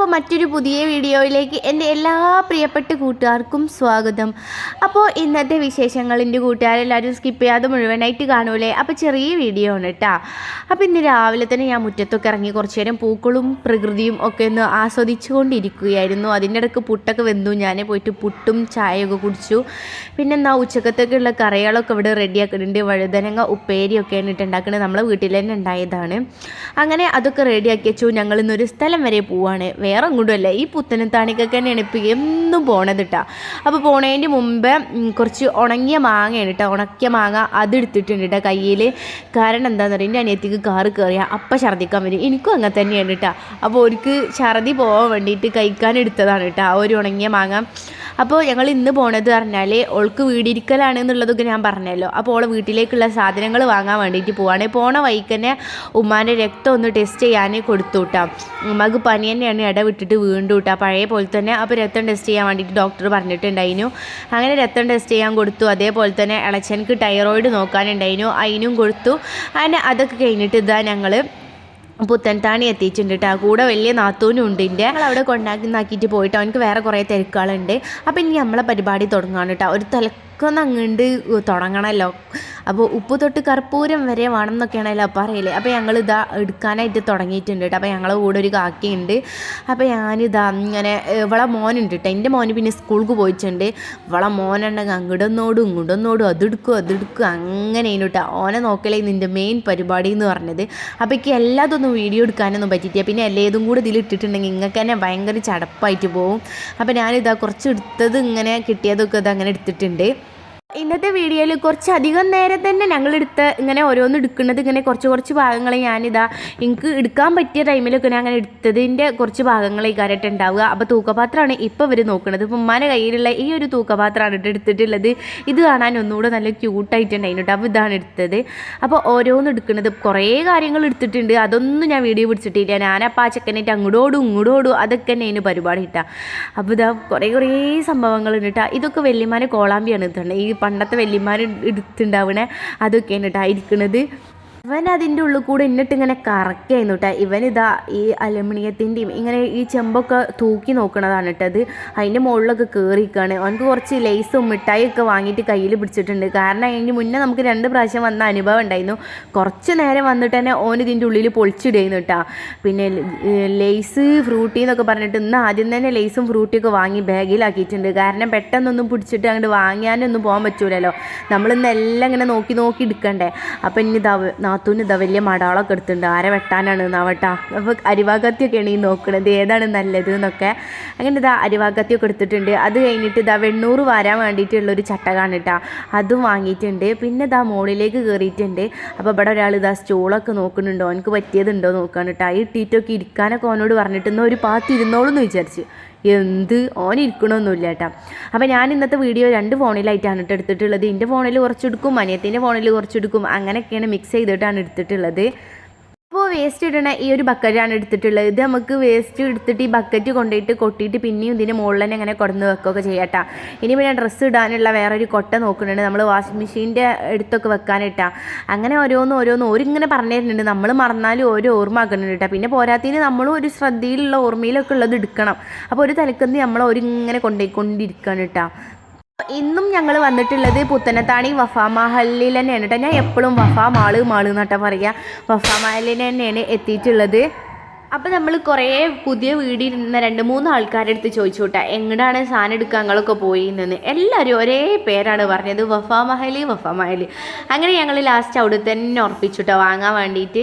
അപ്പോൾ മറ്റൊരു പുതിയ വീഡിയോയിലേക്ക് എന്റെ എല്ലാ പ്രിയപ്പെട്ട കൂട്ടുകാർക്കും സ്വാഗതം. അപ്പോൾ ഇന്നത്തെ വിശേഷങ്ങളിന്റെ കൂട്ടുകാരെല്ലാവരും സ്കിപ്പ് ചെയ്യാതെ മുഴുവനായിട്ട് കാണൂലേ? അപ്പോൾ ചെറിയ വീഡിയോ ആണ് കേട്ടോ അപ്പോൾ ഇന്ന് രാവിലെ തന്നെ ഞാൻ മുറ്റത്തൊക്കെ ഇറങ്ങി കുറച്ച് നേരം പൂക്കളും പ്രകൃതിയും ഒക്കെ ഒന്ന് ആസ്വദിച്ചു കൊണ്ടിരിക്കുകയായിരുന്നു. അതിന്റെ ഇടയ്ക്ക് പുട്ടൊക്കെ വെന്തു. ഞാൻ പോയിട്ട് പുട്ടും ചായയൊക്കെ കുടിച്ചു. പിന്നെ എന്നാ ഉച്ചക്കത്തേക്കുള്ള കറികളൊക്കെ ഇവിടെ റെഡിയാക്കുന്നുണ്ട്. വഴുതനങ്ങ ഉപ്പേരിയൊക്കെയാണ് ഇട്ട് ഉണ്ടാക്കുന്നത് നമ്മളെ വീട്ടിൽ തന്നെ ഉണ്ടായതാണ് അങ്ങനെ അതൊക്കെ റെഡിയാക്കി വെച്ചു. ഞങ്ങൾ ഇന്നൊരു സ്ഥലം വരെ പോവാണ്. വേറെ അങ്ങോട്ടുമല്ല ഈ പുത്തനത്താണിക്കൊക്കെ തന്നെയാണ് ഇപ്പോൾ എന്നും പോണത് കേട്ടോ അപ്പോൾ പോണതിന്റെ മുമ്പ് കുറച്ച് ഉണങ്ങിയ മാങ്ങയാണ് കേട്ടോ ഉണക്കിയ മാങ്ങ അത് എടുത്തിട്ടുണ്ട് കേട്ടോ കയ്യിൽ കാരണം എന്താണെന്ന് പറയുക എന്റെ അനിയത്തിക്ക് കാറ് കയറിയാൽ അപ്പം ഛർദ്ദിക്കാൻ വരും. എനിക്കും അങ്ങനെ തന്നെയാണ് കേട്ടോ അപ്പോൾ അവർക്ക് ഛർദി പോകാൻ വേണ്ടിയിട്ട് കഴിക്കാൻ എടുത്തതാണ് കേട്ടോ ആ ഒരു ഉണങ്ങിയ മാങ്ങ. അപ്പോൾ ഞങ്ങൾ ഇന്ന് പോണത് പറഞ്ഞാൽ ഓൾക്ക് വീടിരിക്കലാണ് എന്നുള്ളതൊക്കെ ഞാൻ പറഞ്ഞല്ലോ. അപ്പോൾ ഓളെ വീട്ടിലേക്കുള്ള സാധനങ്ങൾ വാങ്ങാൻ വേണ്ടിയിട്ട് പോവാണ്. പോണ വഴിക്ക് തന്നെ ഉമ്മാന്റെ രക്തം ഒന്ന് ടെസ്റ്റ് ചെയ്യാനേ കൊടുത്തു കേട്ടോ ഉമ്മക്ക് പനി തന്നെയാണ് ഇട വിട്ടിട്ട് വീണ്ടും കേട്ടോ പഴയ പോലെ തന്നെ അപ്പോൾ രക്തം ടെസ്റ്റ് ചെയ്യാൻ വേണ്ടിയിട്ട് ഡോക്ടർ പറഞ്ഞിട്ടുണ്ടായിരുന്നു. അങ്ങനെ രക്തം ടെസ്റ്റ് ചെയ്യാൻ കൊടുത്തു. അതേപോലെ തന്നെ ഇളച്ചനക്ക് തൈറോയിഡ് നോക്കാനുണ്ടായിരുന്നു. അതിനും കൊടുത്തു. അങ്ങനെ അതൊക്കെ കഴിഞ്ഞിട്ട് ഇതാ ഞങ്ങൾ പുത്തൻതാണി എത്തിയിട്ടുണ്ട് കേട്ടോ കൂടെ വലിയ നാത്തൂനും ഉണ്ട് എന്റെ അവിടെ കൊണ്ടാക്കുന്നാക്കിയിട്ട് പോയിട്ട് അവനക്ക് വേറെ കുറേ തിരക്കുകളുണ്ട്. അപ്പം ഇനി നമ്മളെ പരിപാടി തുടങ്ങാണ് കേട്ടോ ഒരു തിലക്കൊന്ന് അങ്ങോട്ട് തുടങ്ങണമല്ലോ അപ്പോൾ ഉപ്പ് തൊട്ട് കർപ്പൂരം വരെ വേണം എന്നൊക്കെയാണല്ലോ പറയൽ. അപ്പോൾ ഞങ്ങൾ ഇതാ എടുക്കാനായിട്ട് തുടങ്ങിയിട്ടുണ്ട് കേട്ടോ. അപ്പോൾ ഞങ്ങളെ കൂടെ ഒരു കാക്കയുണ്ട്. അപ്പോൾ ഞാനിതാ ഇങ്ങനെ ഇവളെ മോനുണ്ട് കേട്ടോ. എന്റെ മോന് പിന്നെ സ്കൂൾക്ക് പോയിട്ടുണ്ട്. ഇവളെ മോനുണ്ടെങ്കിൽ അങ്ങോട്ടൊന്നോടും ഇങ്ങോട്ടൊന്നോടും അതെടുക്കും അതെടുക്കും. അങ്ങനെ കേട്ടോ. ഓനെ നോക്കലേ നിന്റെ മെയിൻ പരിപാടി എന്ന് പറഞ്ഞത്. അപ്പോൾ എനിക്ക് എല്ലാതൊന്നും വീഡിയോ എടുക്കാനൊന്നും പറ്റിയിട്ടില്ല. പിന്നെ എല്ലാതും കൂടെ ഇതിൽ ഇട്ടിട്ടുണ്ടെങ്കിൽ നിങ്ങൾക്ക് തന്നെ ഭയങ്കര ചടപ്പായിട്ട് പോകും അപ്പോൾ ഞാനിതാ കുറച്ച് എടുത്തത് ഇങ്ങനെ കിട്ടിയതൊക്കെ ഇത് അങ്ങനെ എടുത്തിട്ടുണ്ട്. ഇന്നത്തെ വീഡിയോയിൽ കുറച്ചധികം നേരം തന്നെ ഞങ്ങളെടുത്ത് ഇങ്ങനെ ഓരോന്ന് എടുക്കുന്നത് ഇങ്ങനെ കുറച്ച് കുറച്ച് ഭാഗങ്ങൾ ഞാനിതാ എനിക്ക് എടുക്കാൻ പറ്റിയ ടൈമിലൊക്കെ ഞാൻ അങ്ങനെ എടുത്തതിന്റെ കുറച്ച് ഭാഗങ്ങൾ ഈ കാര്യമായിട്ട് ഉണ്ടാവുക. അപ്പോൾ തൂക്കപാത്രമാണ് ഇപ്പോൾ ഇവർ നോക്കുന്നത്. ഇപ്പം ഉമ്മാന്റെ കയ്യിലുള്ള ഈ ഒരു തൂക്കപാത്രമാണ് ഇട്ട് എടുത്തിട്ടുള്ളത്. ഇത് കാണാൻ ഒന്നുകൂടെ നല്ല ക്യൂട്ടായിട്ടുണ്ടായിരുന്നു കേട്ടോ. അപ്പോൾ ഇതാണ് എടുത്തത്. അപ്പോൾ ഓരോന്ന് എടുക്കുന്നത് കുറേ കാര്യങ്ങൾ എടുത്തിട്ടുണ്ട്. അതൊന്നും ഞാൻ വീഡിയോ പിടിച്ചിട്ടില്ല. ഞാനപ്പോൾ ആ ചെക്കനായിട്ട് അങ്ങോട്ടോടും ഇങ്ങോട്ടോടും അതൊക്കെ തന്നെ അതിന് പരിപാടി ഇട്ടാ അപ്പോൾ ഇതാ കുറേ കുറേ സംഭവങ്ങളുണ്ട് കേട്ടോ. ഇതൊക്കെ വല്യമാരെ കോളാമ്പിയാണ് ഇതുണ്ട് ഈ പണ്ടത്തെ വല്യമാർ എടുത്തുണ്ടാവണേ അതൊക്കെയാണ് കേട്ടോ ഇരിക്കുന്നത് ഇവൻ അതിന്റെ ഉള്ളിൽ കൂടെ എന്നിട്ട് ഇങ്ങനെ കറക്കായിരുന്നു കേട്ടോ ഇവനിതാ ഈ അലുമിനിയത്തിന്റെയും ഇങ്ങനെ ഈ ചെമ്പൊക്കെ തൂക്കി നോക്കണതാണ് കേട്ടത് അതിന്റെ മുകളിലൊക്കെ കയറിക്കാണ് അവനക്ക് കുറച്ച് ലേസും മിഠായി ഒക്കെ വാങ്ങിയിട്ട് കയ്യിൽ പിടിച്ചിട്ടുണ്ട്. കാരണം അതിന് മുന്നേ നമുക്ക് രണ്ട് പ്രാവശ്യം വന്ന അനുഭവം ഉണ്ടായിരുന്നു. കുറച്ച് നേരം വന്നിട്ട് തന്നെ ഓൻ ഇതിന്റെ ഉള്ളിൽ പൊളിച്ചിടുന്നു കേട്ടോ പിന്നെ ലേസ് ഫ്രൂട്ടി എന്നൊക്കെ പറഞ്ഞിട്ട് ഇന്ന് ആദ്യം തന്നെ ലേസും ഫ്രൂട്ടിയൊക്കെ വാങ്ങി ബാഗിലാക്കിയിട്ടുണ്ട്. കാരണം പെട്ടെന്നൊന്നും പിടിച്ചിട്ട് അങ്ങോട്ട് വാങ്ങിയാനൊന്നും പോകാൻ പറ്റൂലല്ലോ. നമ്മളിന്ന് എല്ലാം ഇങ്ങനെ നോക്കി നോക്കി എടുക്കണ്ടേ. അപ്പം ഇനി ഇതാ നാത്തൂന് ഇതാ വലിയ മടാളൊക്കെ എടുത്തിട്ടുണ്ട്. ആരെ വെട്ടാനാണ് എന്നാവട്ടാ അപ്പോൾ അരിവാകത്തിയൊക്കെയാണ് ഈ നോക്കണത്. ഏതാണ് നല്ലത് എന്നൊക്കെ. അങ്ങനെ ഇതാ അരിവാകത്തിയൊക്കെ എടുത്തിട്ടുണ്ട്. അത് കഴിഞ്ഞിട്ട് ഇതാ വെണ്ണൂറ് വാരാൻ വേണ്ടിയിട്ടുള്ളൊരു ചട്ടകാണ് കേട്ടോ അതും വാങ്ങിയിട്ടുണ്ട്. പിന്നെ ഇതാ മുകളിലേക്ക് കയറിയിട്ടുണ്ട് അപ്പോൾ ഇവിടെ ഒരാൾ ഇതാ സ്റ്റൂളൊക്കെ നോക്കുന്നുണ്ടോ. എനിക്ക് പറ്റിയതുണ്ടോ നോക്കാണ് കേട്ടോ ഈ ഇട്ടിട്ടൊക്കെ ഇരിക്കാനൊക്കെ ഓനോട് പറഞ്ഞിട്ട് ഒരു പാത്ത് ഇരുന്നോളൂ എന്ന് വിചാരിച്ച്. എന്ത്? ഓൻ ഇരിക്കണമൊന്നുമില്ല കേട്ടോ അപ്പോൾ ഞാൻ ഇന്നത്തെ വീഡിയോ രണ്ട് ഫോണിലായിട്ടാണ് കേട്ടോ എടുത്തിട്ടുള്ളത്. എന്റെ ഫോണിൽ കുറച്ചെടുക്കും അനിയത്തിന്റെ ഫോണിൽ കുറച്ചെടുക്കും. അങ്ങനെയൊക്കെയാണ് മിക്സ് ചെയ്തിട്ടാണ് എടുത്തിട്ടുള്ളത്. അപ്പോൾ വേസ്റ്റ് ഇടണ ഈ ഒരു ബക്കറ്റാണ് എടുത്തിട്ടുള്ളത്. ഇത് നമുക്ക് വേസ്റ്റ് എടുത്തിട്ട് ഈ ബക്കറ്റ് കൊണ്ടുപോയിട്ട് കൊട്ടിയിട്ട് പിന്നെയും ഇതിന്റെ മുകളിൽ തന്നെ അങ്ങനെ കൊടുന്ന് വെക്കുകയൊക്കെ ചെയ്യട്ടാ ഇനി പിന്നെ ഡ്രസ്സ് ഇടാനുള്ള വേറൊരു കൊട്ട നോക്കുന്നുണ്ട്. നമ്മൾ വാഷിംഗ് മെഷീന്റെ അടുത്തൊക്കെ വെക്കാനിട്ടാ. അങ്ങനെ ഓരോന്ന് ഓരോന്ന് ഓരിങ്ങനെ പറഞ്ഞു തരുന്നുണ്ട് നമ്മൾ മറന്നാലും ഓരോ ഓർമ്മ ആക്കുന്നുണ്ട് കേട്ടോ പിന്നെ പോരാത്തതിന് നമ്മളും ഒരു ശ്രദ്ധയിലുള്ള ഓർമ്മയിലൊക്കെ ഉള്ളത് എടുക്കണം. അപ്പോൾ ഒരു തലക്കന്ന് നമ്മൾ കൊണ്ടുപോയി കൊണ്ടുപോയിക്കൊണ്ടിരിക്കുകയാണ് കേട്ടോ ഇന്നും ഞങ്ങൾ വന്നിട്ടുള്ളത് പുത്തനത്താണി വഫാ മഹലിൽ തന്നെയാണ് കേട്ടോ ഞാൻ എപ്പോഴും വഫാ മാൾ മാൾ എന്നാട്ടാ പറയുക വഫാ മഹലിൽ തന്നെയാണ് എത്തിയിട്ടുള്ളത്. അപ്പോൾ നമ്മൾ കുറേ പുതിയ വീടിരുന്ന രണ്ട് മൂന്ന് ആൾക്കാരുടെ അടുത്ത് ചോദിച്ചു എങ്ങടാണ് സാധനം എടുക്കാൻ ഞങ്ങളൊക്കെ പോയി നിന്ന് എല്ലാവരും ഒരേ പേരാണ് പറഞ്ഞത് വഫ മഹലി വഫ മഹലി. അങ്ങനെ ഞങ്ങൾ ലാസ്റ്റ് അവിടെ തന്നെ ഉറപ്പിച്ചു കേട്ടോ വാങ്ങാൻ വേണ്ടിയിട്ട്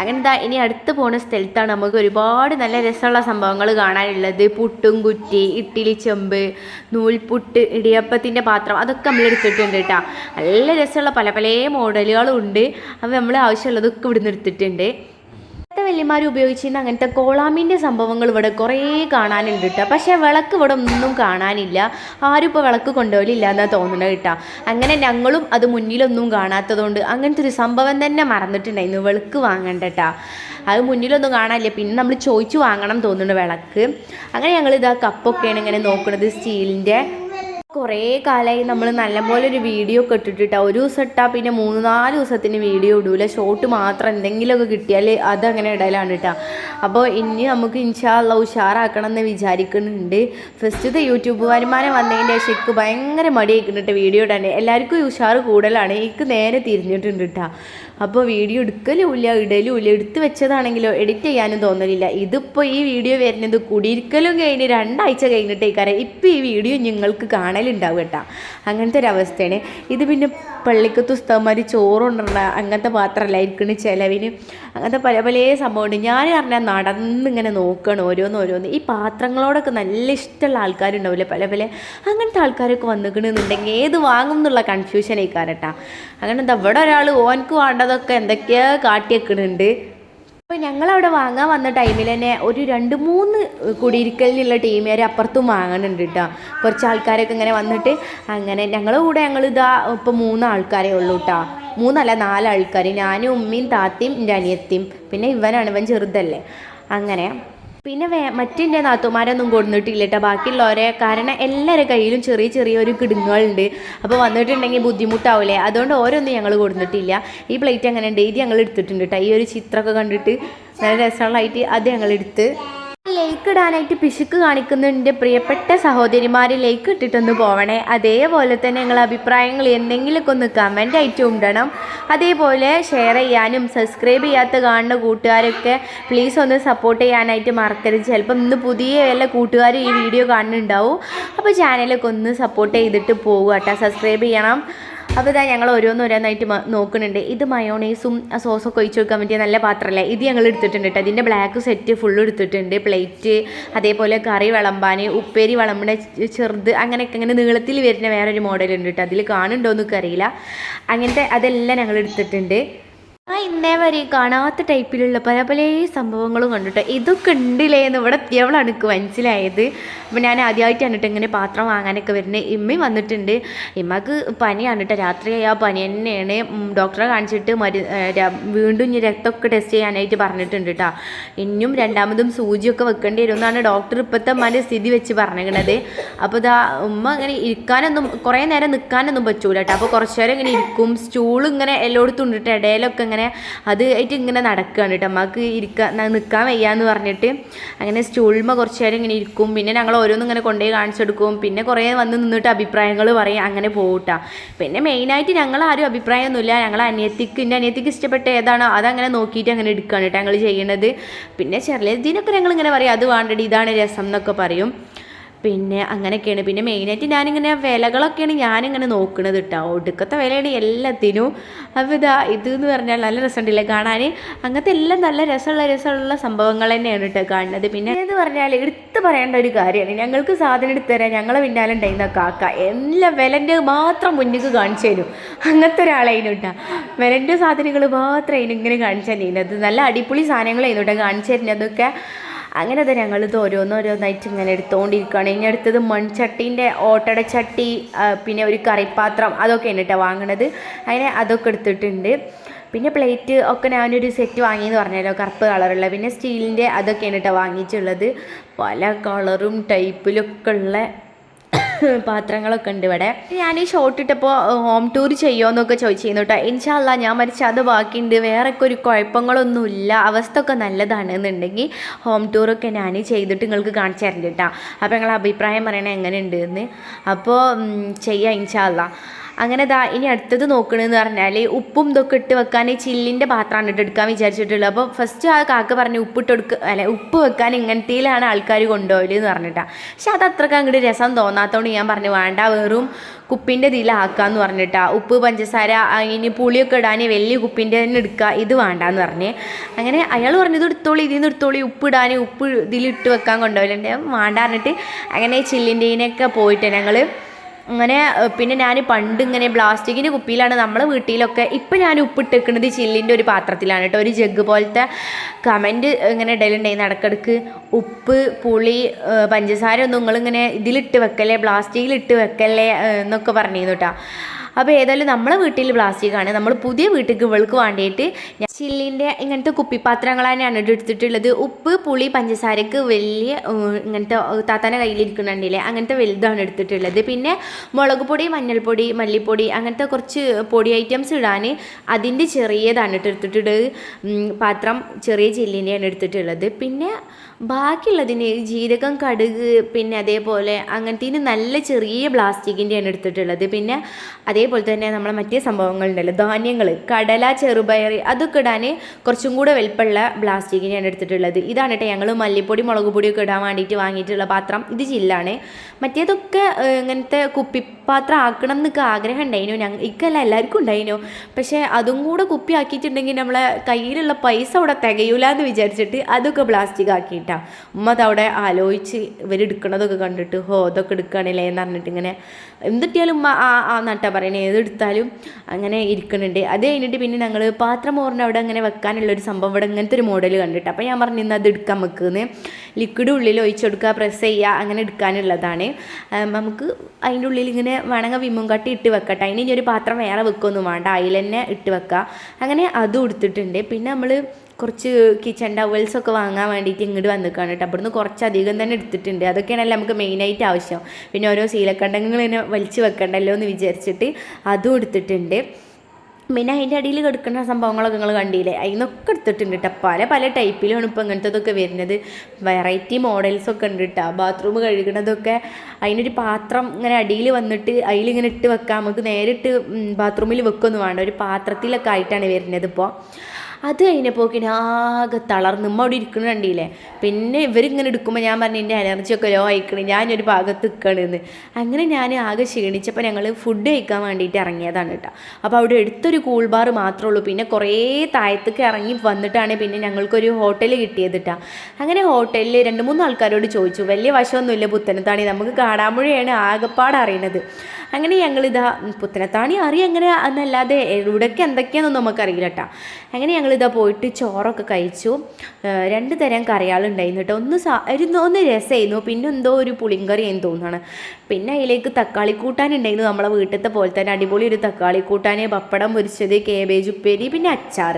അങ്ങനെ ദാ ഇനി അടുത്ത് പോണ സ്ഥലത്താണ് നമുക്ക് ഒരുപാട് നല്ല രസമുള്ള സംഭവങ്ങൾ കാണാനുള്ളത്. പുട്ടും കുറ്റി ഇട്ടിലി ചെമ്പ് നൂൽപുട്ട് ഇടിയപ്പത്തിന്റെ പാത്രം അതൊക്കെ നമ്മൾ എടുത്തിട്ടുണ്ട് കേട്ടോ നല്ല രസമുള്ള പല പല മോഡലുകളും ഉണ്ട്. അപ്പോൾ നമ്മൾ ആവശ്യമുള്ളതൊക്കെ ഇവിടുന്ന് എടുത്തിട്ടുണ്ട്. വല്യമാർ ഉപയോഗിച്ചിരുന്ന അങ്ങനത്തെ കോളാമിന്റെ സംഭവങ്ങൾ ഇവിടെ കുറേ കാണാനുണ്ട് കേട്ടോ പക്ഷേ വിളക്ക് ഇവിടെ ഒന്നും കാണാനില്ല. ആരും ഇപ്പോൾ വിളക്ക് കൊണ്ടുപോലില്ല എന്നാണ് തോന്നുന്നത് കേട്ടോ അങ്ങനെ ഞങ്ങളും അത് മുന്നിലൊന്നും കാണാത്തതുകൊണ്ട് അങ്ങനത്തെ ഒരു സംഭവം തന്നെ മറന്നിട്ടുണ്ടായിരുന്നു. വിളക്ക് വാങ്ങണ്ട കേട്ടോ അത് മുന്നിലൊന്നും കാണാനില്ല. പിന്നെ നമ്മൾ ചോദിച്ചു വാങ്ങണം തോന്നുന്നു വിളക്ക്. അങ്ങനെ ഞങ്ങൾ ആ കപ്പൊക്കെയാണ് ഇങ്ങനെ നോക്കുന്നത് സ്റ്റീലിന്റെ കുറേ കാലമായി നമ്മൾ നല്ലപോലെ ഒരു വീഡിയോ ഒക്കെ ഇട്ടിട്ടാ ഒരു ദിവസം ഇട്ടാൽ പിന്നെ മൂന്ന് നാല് ദിവസത്തിന് വീഡിയോ ഇടൂല. ഷോട്ട് മാത്രം എന്തെങ്കിലുമൊക്കെ കിട്ടിയാൽ അതങ്ങനെ ഇടലാണ് കേട്ടോ അപ്പോൾ ഇനി നമുക്ക് ഇൻഷാല്ല ഉഷാറാക്കണം എന്ന് വിചാരിക്കുന്നുണ്ട്. ഫസ്റ്റത്തെ യൂട്യൂബ് വരുമാനം വന്നതിന്റെ ശേഷം എനിക്ക് ഭയങ്കര മടിയായിക്കുന്നുണ്ട് വീഡിയോ ഇടാൻ. എല്ലാവർക്കും ഉഷാറ് കൂടുതലാണ്. എനിക്ക് നേരെ തിരിഞ്ഞിട്ടുണ്ട് കേട്ടോ അപ്പോൾ വീഡിയോ എടുക്കലും ഇല്ല ഇടലും ഇല്ല എടുത്ത് വെച്ചതാണെങ്കിലോ എഡിറ്റ് ചെയ്യാനും തോന്നലില്ല. ഇതിപ്പോൾ ഈ വീഡിയോ വരുന്നത് കുടിയിരിക്കലും കഴിഞ്ഞ് രണ്ടാഴ്ച കഴിഞ്ഞിട്ടേക്കാരം ഇപ്പോൾ ഈ വീഡിയോ നിങ്ങൾക്ക് കാണലുണ്ടാവും കേട്ടോ. അങ്ങനത്തെ ഒരു അവസ്ഥയാണ് ഇത് പിന്നെ പള്ളിക്കത്ത് ഉസ്താവന്മാർ ചോറുണ്ടണ്ട അങ്ങനത്തെ പാത്രമല്ല ഇരിക്കണ ചിലവിന്. അങ്ങനത്തെ പല പല സംഭവമുണ്ട്. ഞാൻ പറഞ്ഞാൽ നടന്നിങ്ങനെ നോക്കണം ഓരോന്ന് ഓരോന്ന്. ഈ പാത്രങ്ങളോടൊക്കെ നല്ല ഇഷ്ടമുള്ള ആൾക്കാരുണ്ടാവില്ലേ പല പല അങ്ങനത്തെ ആൾക്കാരൊക്കെ വന്നിക്കണമെന്നുണ്ടെങ്കിൽ ഏത് വാങ്ങും എന്നുള്ള കൺഫ്യൂഷൻ ആയിക്കാരട്ടാ. അങ്ങനെ എന്താ ഇവിടെ ഒരാൾ ഓനക്ക് വേണ്ടതൊക്കെ എന്തൊക്കെയാ കാട്ടിയേക്കണുണ്ട് അപ്പോൾ ഞങ്ങളവിടെ വാങ്ങാൻ വന്ന ടൈമിൽ തന്നെ ഒരു രണ്ട് മൂന്ന് കുടിയിരിക്കലിനുള്ള ടീമുകാർ അപ്പുറത്തും വാങ്ങുന്നുണ്ട് കേട്ടോ കുറച്ച് ആൾക്കാരൊക്കെ ഇങ്ങനെ വന്നിട്ട് അങ്ങനെ ഞങ്ങളുടെ കൂടെ ഞങ്ങൾ ഇതാ ഇപ്പോൾ മൂന്ന് ആൾക്കാരേ ഉള്ളൂ കേട്ടോ മൂന്നല്ല നാല് ആൾക്കാർ ഞാനും ഉമ്മയും താത്തയും എന്റെ അനിയത്തിയും. പിന്നെ ഇവനാണ് ഇവൻ ചെറുതല്ലേ. അങ്ങനെ പിന്നെ വേ മറ്റെന്റെ നാത്തുമാരൊന്നും കൊടുത്തിട്ടില്ല കേട്ടോ ബാക്കിയുള്ളവരെ കാരണം എല്ലാവരുടെ കയ്യിലും ചെറിയ ചെറിയ ഒരു കിടുങ്ങുകളുണ്ട്. അപ്പോൾ വന്നിട്ടുണ്ടെങ്കിൽ ബുദ്ധിമുട്ടാവില്ലേ അതുകൊണ്ട് ഓരോന്നും ഞങ്ങൾ കൊടുത്തിട്ടില്ല ഈ പ്ലേറ്റ് അങ്ങനെ ഉണ്ട് ഇത് ഞങ്ങൾ എടുത്തിട്ടുണ്ട് കേട്ടോ ഈ ഒരു ചിത്രമൊക്കെ കണ്ടിട്ട് നല്ല രസമുള്ളതായിട്ട് അത് ഞങ്ങൾ എടുത്ത് ലേക്ക് ഇടാനായിട്ട് പിശുക്ക് കാണിക്കുന്നുണ്ട്. പ്രിയപ്പെട്ട സഹോദരിമാർ ലേക്ക് ഇട്ടിട്ടൊന്ന് പോവണേ. അതേപോലെ തന്നെ നിങ്ങളെ അഭിപ്രായങ്ങൾ എന്തെങ്കിലുമൊക്കെ ഒന്ന് കമന്റ് ആയിട്ട് ഉണ്ടണം. അതേപോലെ ഷെയർ ചെയ്യാനും സബ്സ്ക്രൈബ് ചെയ്യാത്ത കാണുന്ന കൂട്ടുകാരൊക്കെ പ്ലീസ് ഒന്ന് സപ്പോർട്ട് ചെയ്യാനായിട്ട് മറക്കരുത്. ചിലപ്പം ഇന്ന് പുതിയ വല്ല കൂട്ടുകാരും ഈ വീഡിയോ കാണുന്നുണ്ടാവും. അപ്പോൾ ചാനലൊക്കെ ഒന്ന് സപ്പോർട്ട് ചെയ്തിട്ട് പോകുക കേട്ടോ. സബ്സ്ക്രൈബ് ചെയ്യണം. അപ്പോൾ ഇതാ ഞങ്ങൾ ഓരോന്നോരോന്നായിട്ട് നോക്കുന്നുണ്ട്. ഇത് മയോണൈസും സോസൊക്കെ ഒഴിച്ച് കൊടുക്കാൻ പറ്റിയ നല്ല പാത്രമല്ലേ ഇത് ഞങ്ങൾ എടുത്തിട്ടുണ്ട് കേട്ടോ അതിന്റെ ബ്ലാക്ക് സെറ്റ് ഫുൾ എടുത്തിട്ടുണ്ട്. പ്ലേറ്റ് അതേപോലെ കറി വിളമ്പാൻ ഉപ്പേരി വിളമ്പണ ചെറുത് അങ്ങനെയൊക്കെ ഇങ്ങനെ നീളത്തിൽ വരുന്ന വേറൊരു മോഡലുണ്ട് കേട്ടോ അതിൽ കാണുന്നുണ്ടോ എന്നൊക്കെ അറിയില്ല. അങ്ങനത്തെ അതെല്ലാം ഞങ്ങൾ എടുത്തിട്ടുണ്ട്. ആ ഇന്നേ വരെ കാണാത്ത ടൈപ്പിലുള്ള പല പല സംഭവങ്ങളും കണ്ടിട്ട്. ഇതൊക്കെ ഉണ്ടില്ലേ എന്ന് ഇവിടെ എത്തിയവളാണ് എനിക്ക് മനസ്സിലായത്? അപ്പം ഞാൻ ആദ്യമായിട്ടാണ് കേട്ടോ ഇങ്ങനെ പാത്രം വാങ്ങാനൊക്കെ വരുന്നത് ഇമ്മയും വന്നിട്ടുണ്ട്. ഇമ്മക്ക് പനിയാണ് കേട്ടോ. രാത്രി ആ പനി തന്നെയാണ്. ഡോക്ടറെ കാണിച്ചിട്ട് മരു വീണ്ടും ഇനി രക്തമൊക്കെ ടെസ്റ്റ് ചെയ്യാനായിട്ട് പറഞ്ഞിട്ടുണ്ട് കേട്ടോ. ഇനിയും രണ്ടാമതും സൂചിയൊക്കെ വെക്കേണ്ടി വരും എന്നാണ് ഡോക്ടർ ഇപ്പോഴത്തെ അമ്മാന്റെ സ്ഥിതി വെച്ച് പറഞ്ഞിരിക്കണത്. അപ്പോൾ ഇതാ ഉമ്മ ഇങ്ങനെ ഇരിക്കാനൊന്നും കുറേ നേരം നിൽക്കാനൊന്നും പറ്റൂല കേട്ടോ. അപ്പോൾ കുറച്ചു നേരം ഇങ്ങനെ ഇരിക്കും. സ്റ്റൂൾ ഇങ്ങനെ എല്ലായിടത്തും ഉണ്ടിട്ട് ഇടയിലൊക്കെ ഇങ്ങനെ അത് ആയിട്ട് ഇങ്ങനെ നടക്കുകയാണ് കേട്ടോ. അമ്മയ്ക്ക് ഇരിക്കാൻ നിൽക്കാൻ വയ്യാന്ന് പറഞ്ഞിട്ട് അങ്ങനെ സ്റ്റൂളിൽ കുറച്ച് നേരം ഇങ്ങനെ ഇരിക്കും. പിന്നെ ഞങ്ങൾ ഓരോന്നും ഇങ്ങനെ കൊണ്ടുപോയി കാണിച്ചെടുക്കും പിന്നെ കുറേ വന്ന് നിന്നിട്ട് അഭിപ്രായങ്ങൾ പറയും. അങ്ങനെ പോകട്ടാ പിന്നെ മെയിനായിട്ട് ഞങ്ങൾ ആരും അഭിപ്രായമൊന്നുമില്ല. ഞങ്ങൾ അനിയത്തിക്ക് എന്റെ അനിയത്തിക്ക് ഇഷ്ടപ്പെട്ട ഏതാണോ അതങ്ങനെ നോക്കിയിട്ട് അങ്ങനെ എടുക്കുകയാണ് കേട്ടോ ഞങ്ങൾ ചെയ്യണത്. പിന്നെ ചെറിയ ഇതിനൊക്കെ ഞങ്ങൾ ഇങ്ങനെ പറയും. അത് വേണ്ടടി ഇതാണ് രസം എന്നൊക്കെ പറയും. പിന്നെ അങ്ങനെയൊക്കെയാണ്. പിന്നെ മെയിനായിട്ട് ഞാനിങ്ങനെ വിലകളൊക്കെയാണ് ഞാനിങ്ങനെ നോക്കുന്നത് കേട്ടോ ഒടുക്കത്തെ വിലയാണ് എല്ലാത്തിനും. അപ്പോൾ ഇതാ ഇത് എന്ന് പറഞ്ഞാൽ നല്ല രസമുണ്ടല്ലേ കാണാൻ? അങ്ങനത്തെ എല്ലാം നല്ല രസമുള്ള രസമുള്ള സംഭവങ്ങൾ തന്നെയാണ് കേട്ടോ കാണുന്നത്. പിന്നെ എന്ന് പറഞ്ഞാൽ എടുത്ത് പറയേണ്ട ഒരു കാര്യമാണ്. ഞങ്ങൾക്ക് സാധനം എടുത്ത് തരാൻ ഞങ്ങളെ പിന്നാലെ കാക്ക എല്ലാ വിലന്റെ മാത്രം മുന്നിക്ക് കാണിച്ചു തരും. അങ്ങനത്തെ ഒരാളായിരുന്നു കേട്ടോ വിലന്റെ സാധനങ്ങൾ മാത്രം അതിനിങ്ങനെ കാണിച്ചു തരുന്നത് നല്ല അടിപൊളി സാധനങ്ങളായിരുന്നു കേട്ടോ കാണിച്ചു തരുന്നതൊക്കെ. അങ്ങനെ തന്നെ ഞങ്ങളിത് ഓരോന്നോരോന്നായിട്ട് ഇങ്ങനെ എടുത്തുകൊണ്ടിരിക്കുകയാണ് ഇനി അടുത്തത് മൺചട്ടീന്റെ ഓട്ടട ചട്ടി പിന്നെ ഒരു കറിപ്പാത്രം അതൊക്കെ കേട്ടോ വാങ്ങണത്. അങ്ങനെ അതൊക്കെ എടുത്തിട്ടുണ്ട്. പിന്നെ പ്ലേറ്റ് ഒക്കെ ഞാനൊരു സെറ്റ് വാങ്ങിയെന്ന് പറഞ്ഞല്ലോ കറുപ്പ് കളറുള്ള പിന്നെ സ്റ്റീലിന്റെ അതൊക്കെ കേട്ടോ വാങ്ങിയിട്ടുള്ളത്. പല കളറും ടൈപ്പിലൊക്കെ ഉള്ള പാത്രങ്ങളൊക്കെ ഉണ്ട് ഇവിടെ. ഞാൻ ഈ ഷോർട്ട് ഇട്ടപ്പോൾ ഹോം ടൂർ ചെയ്യുമോയെന്നൊക്കെ ചോദിച്ചിരുന്നു കേട്ടോ ഇൻഷാല്ല ഞാൻ മരിച്ച അത് ബാക്കിയുണ്ട്. വേറെ ഒക്കെ ഒരു കുഴപ്പങ്ങളൊന്നുമില്ല. അവസ്ഥ ഒക്കെ നല്ലതാണ് എന്നുണ്ടെങ്കിൽ ഹോം ടൂറൊക്കെ ഞാൻ ചെയ്തിട്ട് നിങ്ങൾക്ക് കാണിച്ചു തരണ്ട് കേട്ടോ അപ്പോൾ നിങ്ങളുടെ അഭിപ്രായം പറയണേ എങ്ങനെയുണ്ട് എന്ന്. അപ്പോൾ ചെയ്യാം ഇൻഷാല്ല അങ്ങനെ ദാ ഇനി അടുത്തത് നോക്കണമെന്ന് പറഞ്ഞാൽ ഉപ്പും ഇതൊക്കെ ഇട്ട് വെക്കാൻ ചില്ലിന്റെ പാത്രമാണ് ഇട്ട് എടുക്കാൻ വിചാരിച്ചിട്ടുള്ളത്. അപ്പോൾ ഫസ്റ്റ് ആ കാക്ക പറഞ്ഞ് ഉപ്പിട്ട് കൊടുക്കുക അല്ല ഉപ്പ് വെക്കാൻ ഇങ്ങനത്തേലാണ് ആൾക്കാർ കൊണ്ടുപോകൽ പറഞ്ഞിട്ടാണ് പക്ഷെ അത് അത്രയ്ക്ക് അങ്ങോട്ട് രസം തോന്നാത്തതുകൊണ്ട് ഞാൻ പറഞ്ഞു വേണ്ട വെറും കുപ്പിന്റെ ഇതിലാക്കാന്ന് പറഞ്ഞിട്ടാ. ഉപ്പ് പഞ്ചസാര ഇനി പുളിയൊക്കെ ഇടാൻ വലിയ കുപ്പിന്റെ തന്നെ എടുക്കുക ഇത് വേണ്ടാന്ന് പറഞ്ഞ്. അങ്ങനെ അയാൾ പറഞ്ഞു ഇത് എടുത്തോളി ഇതിൽ നിന്ന് എടുത്തോളി ഉപ്പ് ഇടാൻ ഉപ്പ് ഇതിലിട്ട് വെക്കാൻ കൊണ്ടുപോകലുണ്ട് വേണ്ട പറഞ്ഞിട്ട് അങ്ങനെ ചില്ലിന്റെയിനൊക്കെ പോയിട്ട് ഞങ്ങൾ അങ്ങനെ പിന്നെ ഞാൻ പണ്ട് ഇങ്ങനെ പ്ലാസ്റ്റിക്കിന്റെ കുപ്പിയിലാണ് നമ്മളെ വീട്ടിലൊക്കെ ഇപ്പം ഞാൻ ഉപ്പിട്ടിരിക്കുന്നത് ചില്ലിന്റെ ഒരു പാത്രത്തിലാണ് കേട്ടോ. ഒരു ജഗ് പോലത്തെ കമന്റ് ഇങ്ങനെ ഇടലുണ്ടായി. നടക്കിടക്ക് ഉപ്പ് പുളി പഞ്ചസാര ഒന്നും നിങ്ങളിങ്ങനെ ഇതിലിട്ട് വെക്കല്ലേ പ്ലാസ്റ്റിക്കിലിട്ട് വെക്കല്ലേ എന്നൊക്കെ പറഞ്ഞിരുന്നു കേട്ടോ. അപ്പോൾ ഏതായാലും നമ്മളെ വീട്ടിൽ പ്ലാസ്റ്റിക്കാണ് നമ്മൾ പുതിയ വീട്ടിലേക്ക് ഇവൾക്ക് വേണ്ടിയിട്ട് ചില്ലിന്റെ ഇങ്ങനത്തെ കുപ്പിപ്പാത്രങ്ങൾ തന്നെയാണ് എടുത്തിട്ടുള്ളത്. ഉപ്പ് പുളി പഞ്ചസാരക്ക് വലിയ ഇങ്ങനത്തെ താത്താന്റെ കയ്യിലിരിക്കുന്നുണ്ടല്ലേ അങ്ങനത്തെ വലുതാണ് എടുത്തിട്ടുള്ളത്. പിന്നെ മുളക് പൊടി മഞ്ഞൾപ്പൊടി മല്ലിപ്പൊടി അങ്ങനത്തെ കുറച്ച് പൊടി ഐറ്റംസ് ഇടാൻ അതിന്റെ ചെറിയതാണ് എടുത്തിട്ടുള്ളത്. പാത്രം ചെറിയ ചില്ലിന്റെയാണ് എടുത്തിട്ടുള്ളത്. പിന്നെ ബാക്കിയുള്ളതിന് ജീരകം കടുക് പിന്നെ അതേപോലെ അങ്ങനത്തെ നല്ല ചെറിയ പ്ലാസ്റ്റിക്കിന്റെയാണ് എടുത്തിട്ടുള്ളത്. പിന്നെ അതേപോലെ തന്നെ നമ്മളെ മറ്റേ സംഭവങ്ങളുണ്ടല്ലോ ധാന്യങ്ങൾ കടല ചെറുപയർ അതൊക്കെ ഇടാൻ കുറച്ചും കൂടെ വലിപ്പമുള്ള പ്ലാസ്റ്റിക്കിന്റെയാണ് എടുത്തിട്ടുള്ളത്. ഇതാണ് കേട്ടോ ഞങ്ങൾ മല്ലിപ്പൊടി മുളക് പൊടിയൊക്കെ ഇടാൻ വേണ്ടിയിട്ട് വാങ്ങിയിട്ടുള്ള പാത്രം. ഇത് ചില്ലാണ് മറ്റേതൊക്കെ ഇങ്ങനത്തെ കുപ്പി പാത്രം ആക്കണം എന്നൊക്കെ ആഗ്രഹം ഉണ്ടായിരുന്നു ഞങ്ങൾ ഇക്കല്ല എല്ലാവർക്കും ഉണ്ടായിനോ. പക്ഷേ അതും കൂടെ കുപ്പി ആക്കിയിട്ടുണ്ടെങ്കിൽ നമ്മളെ കയ്യിലുള്ള പൈസ അവിടെ തികയൂല എന്ന് വിചാരിച്ചിട്ട് അതൊക്കെ പ്ലാസ്റ്റിക് ആക്കിയിട്ടാ ഉമ്മ അതവിടെ ആലോചിച്ച് ഇവരെടുക്കണതൊക്കെ കണ്ടിട്ട് ഹോ അതൊക്കെ എടുക്കുകയാണല്ലേ എന്ന് പറഞ്ഞിട്ട് ഇങ്ങനെ എന്തിട്ടിയാലും ഉമ്മ ആ ആ നട്ടാ പറയണേ ഏതെടുത്താലും അങ്ങനെ ഇരിക്കുന്നുണ്ട് അത് കഴിഞ്ഞിട്ട് പിന്നെ ഞങ്ങൾ പാത്രം മോറിന്റെ അവിടെ അങ്ങനെ വെക്കാനുള്ള ഒരു സംഭവം ഇവിടെ ഇങ്ങനത്തെ ഒരു മോഡൽ കണ്ടിട്ട്. അപ്പോൾ ഞാൻ പറഞ്ഞിരുന്നത് അത് എടുക്കാൻ വെക്കുന്നത് ലിക്വിഡ് ഉള്ളിൽ ഒഴിച്ചെടുക്കുക പ്രസ് ചെയ്യുക അങ്ങനെ എടുക്കാനുള്ളതാണ്. നമുക്ക് അതിന്റെ ഉള്ളിൽ ഇങ്ങനെ വണങ്ങ വിമ്മും കട്ടി ഇട്ട് വെക്കട്ടെ. അതിന് ഇനി ഒരു പാത്രം വേറെ വെക്കൊന്നും വേണ്ട. അതിൽ തന്നെ ഇട്ട് വെക്കുക. അങ്ങനെ അതും എടുത്തിട്ടുണ്ട്. പിന്നെ നമ്മൾ കുറച്ച് കിച്ചൺ ടവൽസൊക്കെ വാങ്ങാൻ വേണ്ടിയിട്ട് ഇങ്ങോട്ട് വന്നിക്കാണ് കേട്ടോ. അവിടുന്ന് കുറച്ചധികം തന്നെ എടുത്തിട്ടുണ്ട്. അതൊക്കെയാണല്ലോ നമുക്ക് മെയിനായിട്ട് ആവശ്യം. പിന്നെ ഓരോ ശീലക്കണ്ടങ്ങൾ ഇങ്ങനെ വലിച്ചു വെക്കണ്ടല്ലോ എന്ന് വിചാരിച്ചിട്ട് അതും എടുത്തിട്ടുണ്ട്. പിന്നെ അതിന്റെ അടിയിൽ കിടക്കുന്ന സംഭവങ്ങളൊക്കെ നിങ്ങൾ കണ്ടില്ലേ? അതിനൊക്കെ എടുത്തിട്ടുണ്ട് കേട്ടോ പല പല ടൈപ്പിലാണ് ഇപ്പോൾ അങ്ങനത്തതൊക്കെ വരുന്നത്. വെറൈറ്റി മോഡൽസൊക്കെ ഉണ്ട് കേട്ടോ ബാത്റൂം കഴുകുന്നതൊക്കെ അതിനൊരു പാത്രം ഇങ്ങനെ അടിയിൽ വന്നിട്ട് അതിലിങ്ങനെ ഇട്ട് വെക്കാം. നമുക്ക് നേരിട്ട് ബാത്റൂമിൽ വെക്കൊന്നും വേണ്ട. ഒരു പാത്രത്തിലൊക്കെ ആയിട്ടാണ് വരുന്നത് ഇപ്പോൾ അത് കഴിഞ്ഞപ്പോക്കിന് ആകെ തളർന്ന് ഉമ്മ അവിടെ ഇരിക്കണ കണ്ടില്ലേ? പിന്നെ ഇവരിങ്ങനെ എടുക്കുമ്പോൾ ഞാൻ പറഞ്ഞു എന്റെ എനർജിയൊക്കെ ലോ ആയിക്കണ് ഞാനൊരു ഭാഗത്ത് നിൽക്കണെന്ന് അങ്ങനെ ഞാൻ ആകെ ക്ഷീണിച്ചപ്പോൾ ഞങ്ങൾ ഫുഡ് കഴിക്കാൻ വേണ്ടിയിട്ട് ഇറങ്ങിയതാണ് കേട്ടോ. അപ്പോൾ അവിടെ എടുത്തൊരു കൂൾ ബാർ മാത്രമേ ഉള്ളൂ. പിന്നെ കുറേ താഴത്തേക്ക് ഇറങ്ങി വന്നിട്ടാണ് പിന്നെ ഞങ്ങൾക്കൊരു ഹോട്ടൽ കിട്ടിയത് കേട്ടോ. അങ്ങനെ ഹോട്ടലിൽ രണ്ട് മൂന്ന് ആൾക്കാരോട് ചോദിച്ചു വലിയ വശമൊന്നുമില്ല പുത്തനത്താണി നമുക്ക് കാടാമ്പുഴയാണ് ആകെപ്പാട് അറിയുന്നത് അങ്ങനെ ഞങ്ങളിതാ പുത്തനത്താണി അറിയാം അങ്ങനെ എന്നല്ലാതെ എവിടെയൊക്കെ എന്തൊക്കെയാണെന്നൊന്നും നമുക്കറിയില്ല കേട്ടോ അങ്ങനെ ഞങ്ങളിതാ പോയിട്ട് ചോറൊക്കെ കഴിച്ചു. രണ്ട് തരം കറികളുണ്ടായിരുന്നു കേട്ടോ. ഒന്ന് സാ ഒന്ന് രസമായിരുന്നു. പിന്നെ എന്തോ ഒരു എന്ന് തോന്നുകയാണ് പിന്നെ അതിലേക്ക് തക്കാളി കൂട്ടാനുണ്ടായിരുന്നു നമ്മളെ വീട്ടിലത്തെ പോലെ തന്നെ അടിപൊളി ഒരു തക്കാളി കൂട്ടാൻ പപ്പടം പൊരിച്ചത് കേബേജ് ഉപ്പേരി പിന്നെ അച്ചാർ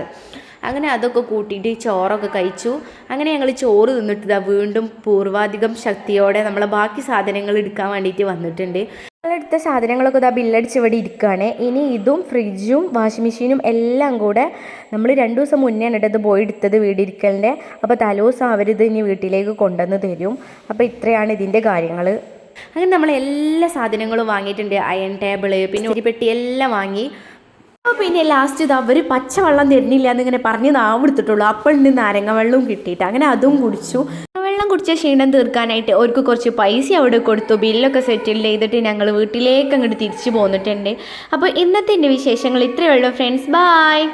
അങ്ങനെ അതൊക്കെ കൂട്ടിയിട്ട് ചോറൊക്കെ കഴിച്ചു. അങ്ങനെ ഞങ്ങൾ ചോറ് തിന്നിട്ട് വീണ്ടും പൂർവാധികം ശക്തിയോടെ നമ്മളെ ബാക്കി സാധനങ്ങൾ എടുക്കാൻ വേണ്ടിയിട്ട് വന്നിട്ടുണ്ട്. എടുത്ത സാധനങ്ങളൊക്കെ ഇതാ ബില്ലടിച്ച് ഇവിടെ ഇരിക്കുകയാണ് ഇനി ഇതും ഫ്രിഡ്ജും വാഷിംഗ് മെഷീനും എല്ലാം കൂടെ നമ്മൾ രണ്ട് ദിവസം മുന്നേ ആണ് ഇത് പോയി എടുത്തത് വീടിരിക്കലിന്റെ. അപ്പോൾ തലേദിവസം അവരിത് ഇനി വീട്ടിലേക്ക് കൊണ്ടുവന്ന് തരും. അപ്പോൾ ഇത്രയാണ് ഇതിന്റെ കാര്യങ്ങൾ അങ്ങനെ നമ്മൾ എല്ലാ സാധനങ്ങളും വാങ്ങിയിട്ടുണ്ട്. അയൺ ടേബിൾ പിന്നെ ഒരു പെട്ടി എല്ലാം വാങ്ങി. അപ്പോൾ പിന്നെ ലാസ്റ്റ് ഇത് അവർ പച്ചവെള്ളം തരുന്നില്ല എന്നിങ്ങനെ പറഞ്ഞ് നാവ് എടുത്തിട്ടുള്ളൂ. അപ്പോൾ നാരങ്ങ വെള്ളവും കിട്ടിയിട്ട്. അങ്ങനെ അതും കുടിച്ചു. വെള്ളം കുടിച്ച ക്ഷീണം തീർക്കാനായിട്ട് അവർക്ക് കുറച്ച് പൈസ അവിടെ കൊടുത്തു. ബില്ലൊക്കെ സെറ്റിൽ ചെയ്തിട്ട് ഞങ്ങൾ വീട്ടിലേക്ക് അങ്ങോട്ട് തിരിച്ചു പോന്നിട്ടുണ്ട്. അപ്പോൾ ഇന്നത്തെ എന്റെ വിശേഷങ്ങൾ ഇത്രയേ ഉള്ളൂ. Friends bye